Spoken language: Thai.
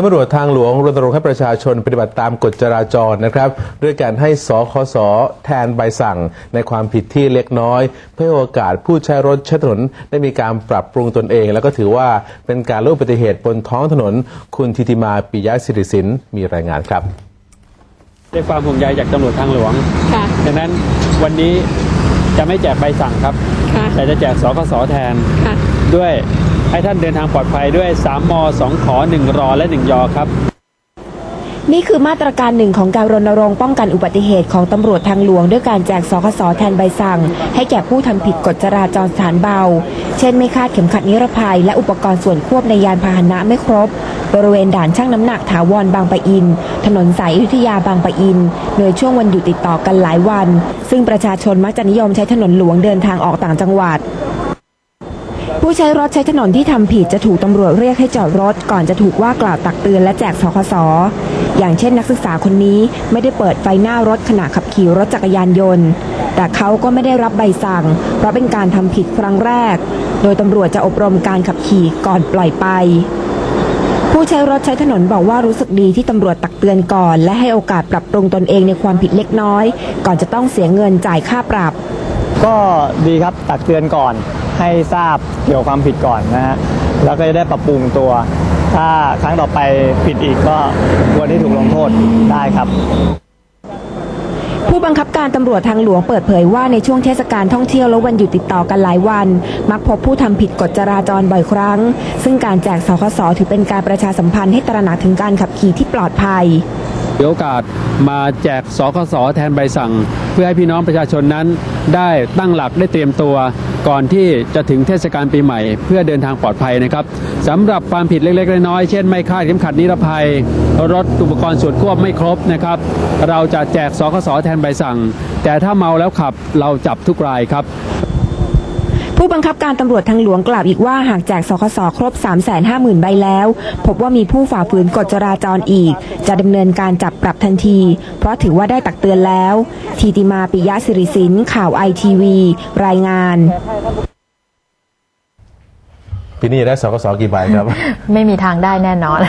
ตำรวจทางหลวงรณรงค์ให้ประชาชนปฏิบัติตามกฎจราจรนะครับ ด้วยการให้สคสแทนใบสั่ง ในความผิดที่เล็กน้อย เพื่อให้โอกาสผู้ใช้รถใช้ถนนได้มีการปรับปรุงตนเอง แล้วก็ถือว่าเป็นการลดอุบัติเหตุบนท้องถนน คุณทิติมาปิยะสิริสินมีรายงานครับด้วยความห่วงใยจากตำรวจทางหลวงค่ะดังนั้นวันนี้จะไม่แจกใบสั่งครับค่ะแต่จะแจกสกสแทนค่ะด้วย ให้ท่านเดินทางปลอดภัยด้วย 3 ม 2 ขอ 1 รอ และ 1 ยอครับ นี่คือมาตรการหนึ่งของการรณรงค์ป้องกันอุบัติเหตุของตำรวจทางหลวง ด้วยการแจกสคสแทนใบสั่ง ให้แก่ผู้ทำผิดกฎจราจรสถานเบา เช่นไม่คาดเข็มขัดนิรภัย และอุปกรณ์ส่วนควบในยานพาหนะไม่ครบ บริเวณด่านช่างน้ำหนักถาวรบางปะอิน ถนนสายอยุธยาบางปะอินโดยช่วงวันหยุดติดต่อกันหลายวัน ซึ่งประชาชนมักจะนิยมใช้ถนนหลวงเดินทางออกต่างจังหวัด ผู้ใช้รถใช้ถนนที่ทำผิดจะถูกตำรวจเรียกให้จอดรถ ก่อนจะถูกว่ากล่าวตักเตือนและแจกสคสอย่างเช่นนักศึกษาคนนี้ไม่ได้เปิดไฟหน้ารถขณะขับขี่รถจักรยานยนต์ แต่เขาก็ไม่ได้รับใบสั่ง เพราะเป็นการทำผิดครั้งแรก โดยตำรวจจะอบรมการขับขี่ก่อนปล่อยไป ผู้ใช้รถใช้ถนนบอกว่ารู้สึกดีที่ตำรวจตักเตือนก่อน และให้โอกาสปรับปรุงตนเองในความผิดเล็กน้อย ก่อนจะต้องเสียเงินจ่ายค่าปรับ ก็ดีครับตักเตือนก่อน ให้ทราบเกี่ยวกับความผิดก่อนนะฮะแล้วก็จะได้ปรับปรุงตัว ถ้าครั้งต่อไปผิดอีกก็ควรที่ถูกลงโทษได้ครับผู้บังคับการตำรวจทางหลวงเปิดเผยว่าในช่วงเทศกาลท่องเที่ยวและวันหยุดติดต่อกันหลายวัน มักพบผู้ทำผิดกฎจราจรบ่อยครั้ง ซึ่งการแจกสคสถือเป็นการประชาสัมพันธ์ให้ตระหนักถึงการขับขี่ที่ปลอดภัยมีโอกาส มาแจกสคสแทนใบสั่ง เพื่อให้พี่น้องประชาชนนั้น ได้ตั้งหลักได้เตรียมตัว ก่อนที่จะถึงเทศกาลปีใหม่ เพื่อเดินทางปลอดภัยนะครับสำหรับความผิดเล็กๆน้อยๆเช่นไม่คาดเข็มขัดนิรภัย รถอุปกรณ์ส่วนควบไม่ครบนะครับเราจะแจกสคสแทนใบสั่ง แต่ถ้าเมาแล้วขับเราจับทุกรายครับ ผู้บังคับการตำรวจทางหลวงกล่าวอีกว่าหากแจกสคสครบ 350,000 ใบแล้ว พบว่ามีผู้ฝ่าฝืนกฎจราจรอีก จะดำเนินการจับปรับทันที เพราะถือว่าได้ตักเตือนแล้ว ทีติมาปิยะสิริสินข่าวไอทีวีรายงาน ปีนี้จะได้สกสกี่ใบครับ ไม่มีทางได้แน่นอน